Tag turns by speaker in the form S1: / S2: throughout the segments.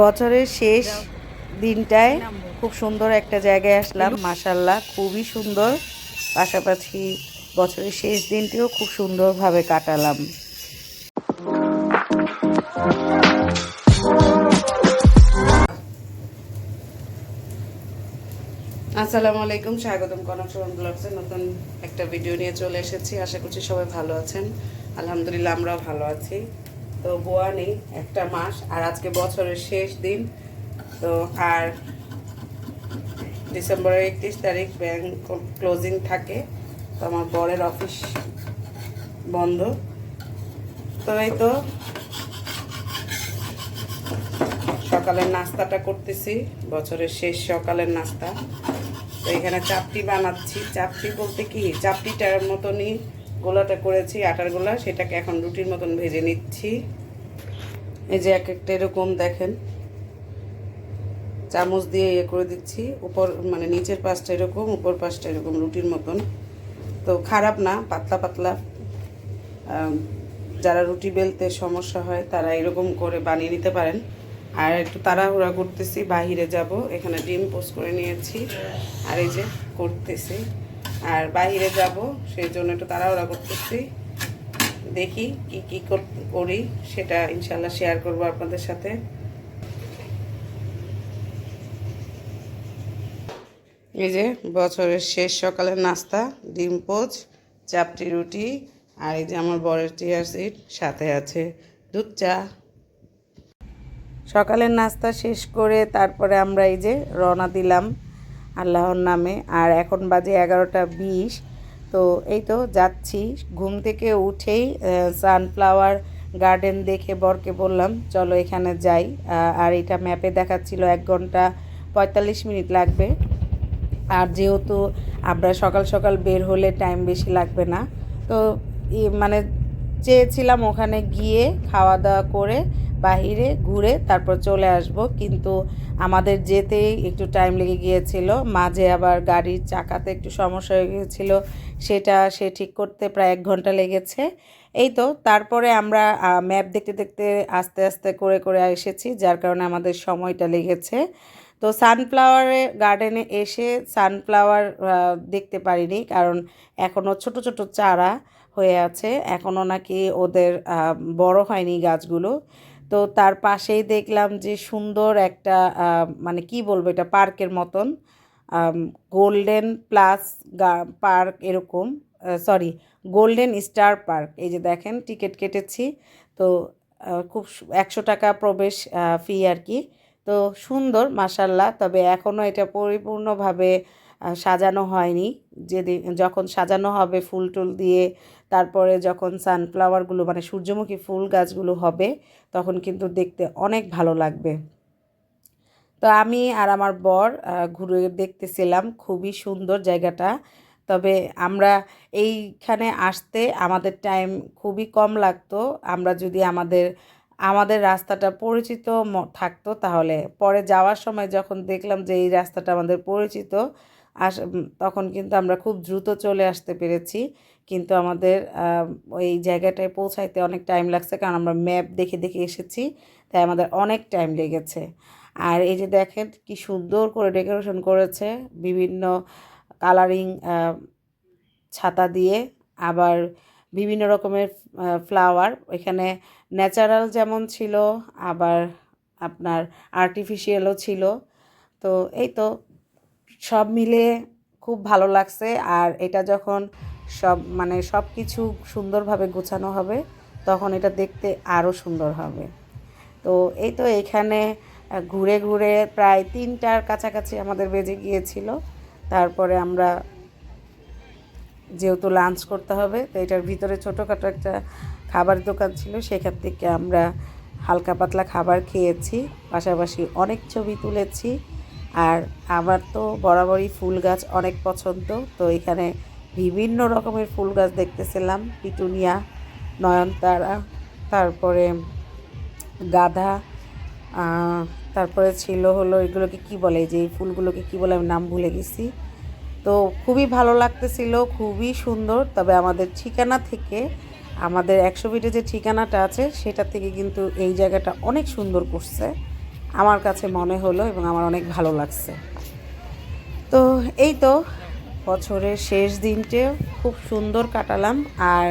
S1: বছরের শেষ দিনটায় খুব সুন্দর একটা জায়গায় আসলাম মাসাল্লাহ খুবই সুন্দর। পাশাপাশি বছরের শেষ দিনটিও খুব সুন্দরভাবে কাটালাম। আসসালামু আলাইকুম স্বাগতম কনক শোভন ব্লগসের নতুন একটা ভিডিও নিয়ে চলে এসেছি। আশা করছি সবাই ভালো আছেন। আলহামদুলিল্লাহ আমরাও ভালো আছি। তো বোয়া নেই, একটা মাস, আর আজকে বছরের শেষ দিন। তো আর ডিসেম্বরের একত্রিশ তারিখ ব্যাংক ক্লোজিং থাকে, তো আমার বরের অফিস বন্ধ। তো এই তো সকালের নাস্তাটা করতেছি, বছরের শেষ সকালের নাস্তা। তো এখানে চাপটি বানাচ্ছি। চাপটি বলতে কি? চাপটিটার মতনই গোলাটা করেছি, আটার গোলা, সেটাকে এখন রুটির মতন ভেজে নিচ্ছি। এই যে এক একটা এরকম দেখেন। চামচ দিয়ে ইয়ে করে দিচ্ছি। উপর মানে নিচের পাশটা এরকম, উপর পাশটা এরকম রুটির মতন। তো খারাপ না, পাতলা পাতলা। যারা রুটি বেলতে সমস্যা হয়, তারা এরকম করে বানিয়ে নিতে পারেন। আর একটু তাড়াহুড়া করতেছি, বাহিরে যাব। এখানে ডিম পোস্ট করে নিয়েছি। আর এই যে করতেছি। আর বাহিরে যাব, সেই জন্য একটু তাড়াহুড়া করতেছি। দেখি কি কি কর- সেটা ইনশাল্লাহ শেয়ার করব আপনাদের সাথে। এই যে বছরের শেষ সকালের নাস্তা, ডিম পোচ, চাপটি রুটি, আর এই যে আমার বরের টিয়ার সিট সাথে আছে দুধ চা। সকালের নাস্তা শেষ করে তারপরে আমরা এই যে রওনা দিলাম। আল্লাহর নামে। আর এখন বাজে এগারোটা বিশ। তো এই তো যাচ্ছি। ঘুম থেকে উঠেই সানফ্লাওয়ার গার্ডেন দেখে বরকে বললাম, চলো এখানে যাই। আর এটা ম্যাপে দেখাচ্ছিল এক ঘণ্টা পঁয়তাল্লিশ মিনিট লাগবে। আর যেহেতু আমরা সকাল সকাল বের হলে টাইম বেশি লাগবে না, তো মানে চেয়েছিলাম ওখানে গিয়ে খাওয়া দাওয়া করে বাহিরে ঘুরে তারপর চলে আসব। কিন্তু আমাদের যেতেই একটু টাইম লেগে গিয়েছিল। মাঝে আবার গাড়ির চাকাতে একটু সমস্যা হয়ে গিয়েছিল। সেটা সে ঠিক করতে প্রায় এক ঘণ্টা লেগেছে। এই তো, তারপরে আমরা ম্যাপ দেখতে দেখতে আস্তে আস্তে করে করে এসেছি, যার কারণে আমাদের সময়টা লেগেছে। তো সানফ্লাওয়ারে গার্ডেনে এসে সানফ্লাওয়ার দেখতে পারিনি, কারণ এখনও ছোট ছোট চারা হয়ে আছে। এখনও নাকি ওদের বড় হয়নি গাছগুলো। তো তার পাশেই দেখলাম যে সুন্দর একটা মানে কি বলব এটা, পার্কের মতন গোল্ডেন প্লাস পার্ক এরকম সরি, গোল্ডেন স্টার পার্ক, এই যে দেখেন টিকিট কেটেছি, তো খুব একশো টাকা প্রবেশ ফি আর কি, তো সুন্দর মাসাল্লাহ তবে এখনও এটা পরিপূর্ণভাবে সাজানো হয়নি যেদিন যখন সাজানো হবে ফুল টুল দিয়ে তারপরে যখন সানফ্লাওয়ারগুলো মানে সূর্যমুখী ফুল গাছগুলো হবে, তখন কিন্তু দেখতে অনেক ভালো লাগবে। তো আমি আর আমার বর ঘুরে দেখতেছিলাম, খুবই সুন্দর জায়গাটা। তবে আমরা এইখানে আসতে আমাদের টাইম খুবই কম লাগতো। আমরা যদি আমাদের আমাদের রাস্তাটা পরিচিত থাকতো তাহলে। পরে যাওয়ার সময় যখন দেখলাম যে এই রাস্তাটা আমাদের পরিচিত, আস তখন কিন্তু আমরা খুব দ্রুত চলে আসতে পেরেছি। কিন্তু আমাদের ওই জায়গাটায় পৌঁছাইতে অনেক টাইম লাগছে, কারণ আমরা ম্যাপ দেখে দেখে এসেছি, তাই আমাদের অনেক টাইম লেগেছে। আর এই যে দেখেন কি সুন্দর করে ডেকোরেশন করেছে, বিভিন্ন কালারিং ছাতা দিয়ে, আবার বিভিন্ন রকমের ফ্লাওয়ার এখানে ন্যাচারাল যেমন ছিল, আবার আপনার আর্টিফিশিয়ালও ছিল। তো এই তো সব মিলে খুব ভালো লাগছে, আর এটা যখন সব মানে সব কিছু সুন্দরভাবে গোছানো হবে, তখন এটা দেখতে আরও সুন্দর হবে। তো এই তো এখানে ঘুরে ঘুরে প্রায় তিনটার কাছাকাছি আমাদের বেজে গিয়েছিল। তারপরে আমরা যেহেতু লাঞ্চ করতে হবে, তো এটার ভিতরে ছোটোখাটো একটা খাবার দোকান ছিল, সেখান থেকে আমরা হালকা পাতলা খাবার খেয়েছি। পাশাপাশি অনেক ছবি তুলেছি। আর আমার তো বরাবরই ফুল গাছ অনেক পছন্দ, তো এখানে বিভিন্ন রকমের ফুল গাছ দেখতেছিলাম, পিটুনিয়া, নয়নতারা, তারপরে গাধা তারপরে ছিল হলো এগুলোকে কি বলে যে এই ফুলগুলোকে কি বলে আমি নাম ভুলে গেছি। তো খুবই ভালো লাগতেছিল, খুবই সুন্দর, তবে আমাদের ঠিকানা থেকে, আমাদের একশো ফিটে যে ঠিকানাটা আছে, সেটা থেকে কিন্তু এই জায়গাটা অনেক সুন্দর করছে, আমার কাছে মনে হলো এবং আমার অনেক ভালো লাগছে। তো এই তো বছরের শেষ দিনটে খুব সুন্দর কাটালাম আর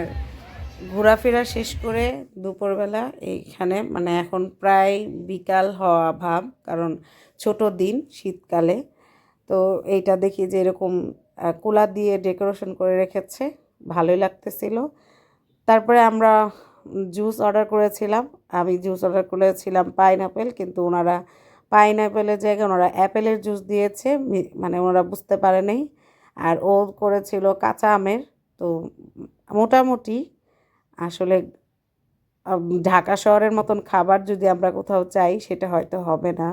S1: ঘোরাফেরা শেষ করে দুপুরবেলা এইখানে মানে এখন প্রায় বিকাল হওয়া ভাব, কারণ ছোট দিন শীতকালে। তো এইটা দেখি যে এরকম কুলা দিয়ে ডেকোরেশন করে রেখেছে, ভালোই লাগতেছিল। তারপরে আমরা জুস অর্ডার করেছিলাম, আমি জুস অর্ডার করেছিলাম পাইনাপেল, কিন্তু ওনারা পাইনাপেলের জায়গায় ওনারা অ্যাপেলের জুস দিয়েছে মানে ওনারা বুঝতে পারে নাই আর ও করেছিল কাঁচা আমের। তো মোটামুটি আসলে ঢাকা শহরের মতন খাবার যদি আমরা কোথাও চাই, সেটা হয়তো হবে না।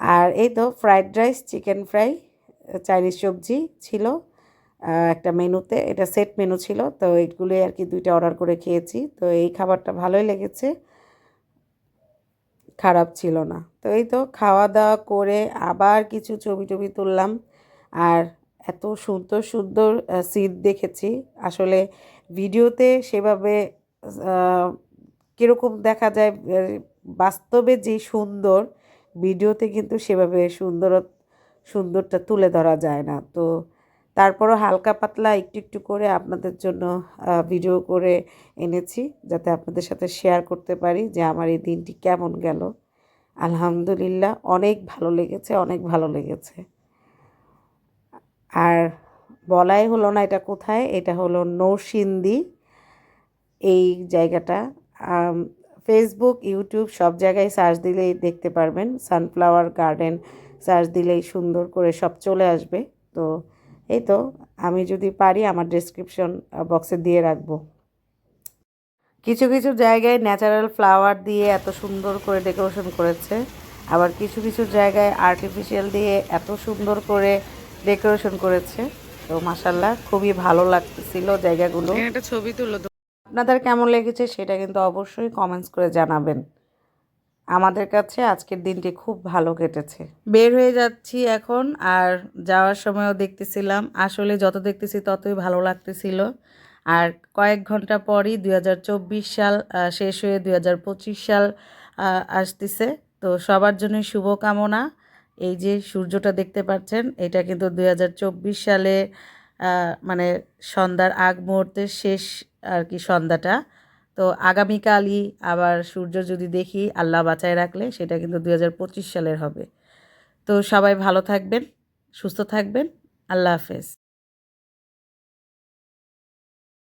S1: আর এই তো fried rice, chicken fry, Chinese সবজি ছিল একটা মেনুতে, এটা সেট মেনু ছিল, তো এইগুলোই আর কি দুইটা অর্ডার করে খেয়েছি। তো এই খাবারটা ভালোই লেগেছে, খারাপ ছিল না। তো এই তো খাওয়া দাওয়া করে আবার কিছু ছবি টবি তুললাম, আর এত সুন্দর সুন্দর সিন দেখেছি। আসলে ভিডিওতে সেভাবে কীরকম দেখা যায় বাস্তবে যে সুন্দর, ভিডিওতে কিন্তু সেভাবে সুন্দর, সুন্দরটা তুলে ধরা যায় না। তো তারপরও হালকা পাতলা একটু একটু করে আপনাদের জন্য ভিডিও করে এনেছি, যাতে আপনাদের সাথে শেয়ার করতে পারি যে আমার এই দিনটি কেমন গেল। আলহামদুলিল্লাহ, অনেক ভালো লেগেছে, অনেক ভালো লেগেছে। আর বলাই হলো না এটা কোথায়, এটা হলো নৌসিন্দি এই জায়গাটা। ফেসবুক ইউটিউব সব জায়গায় সার্চ দিলেই দেখতে পারবেন। সানফ্লাওয়ার গার্ডেন সার্চ দিলেই সুন্দর করে সব চলে আসবে। তো এই তো, আমি যদি পারি আমার ডেসক্রিপশন বক্সে দিয়ে রাখব। কিছু কিছু জায়গায় ন্যাচারাল ফ্লাওয়ার দিয়ে এত সুন্দর করে ডেকোরেশন করেছে। আবার কিছু কিছু জায়গায় আর্টিফিশিয়াল দিয়ে এত সুন্দর করে ডেকোরেশন করেছে। তো মাসাল্লাহ খুবই ভালো লাগতেছিল জায়গাগুলো।
S2: একটা ছবি তুলো
S1: আপনাদের কেমন লেগেছে সেটা কিন্তু অবশ্যই কমেন্টস করে জানাবেন। আমাদের কাছে আজকের দিনটি খুব ভালো কেটেছে। বের হয়ে যাচ্ছি এখন আর যাওয়ার সময়ও দেখতেছিলাম। আসলে যত দেখতেছি ততই ভালো লাগতেছিল। আর কয়েক ঘণ্টা পরই দুই হাজার চব্বিশ সাল শেষ হয়ে দুই হাজার পঁচিশ সাল আসতেছে। তো সবার জন্য শুভকামনা। এই যে সূর্যটা দেখতে পাচ্ছেন, এটা কিন্তু দু হাজার চব্বিশ সালে মানে সন্ধ্যার আগ মুহূর্তের শেষ আর কি সন্ধ্যাটা। তো আগামীকালই আবার সূর্য যদি দেখি, আল্লাহ বাঁচায় রাখলে সেটা কিন্তু দু হাজার পঁচিশ সালের হবে। তো সবাই ভালো থাকবেন, সুস্থ থাকবেন, আল্লাহ হাফেজ।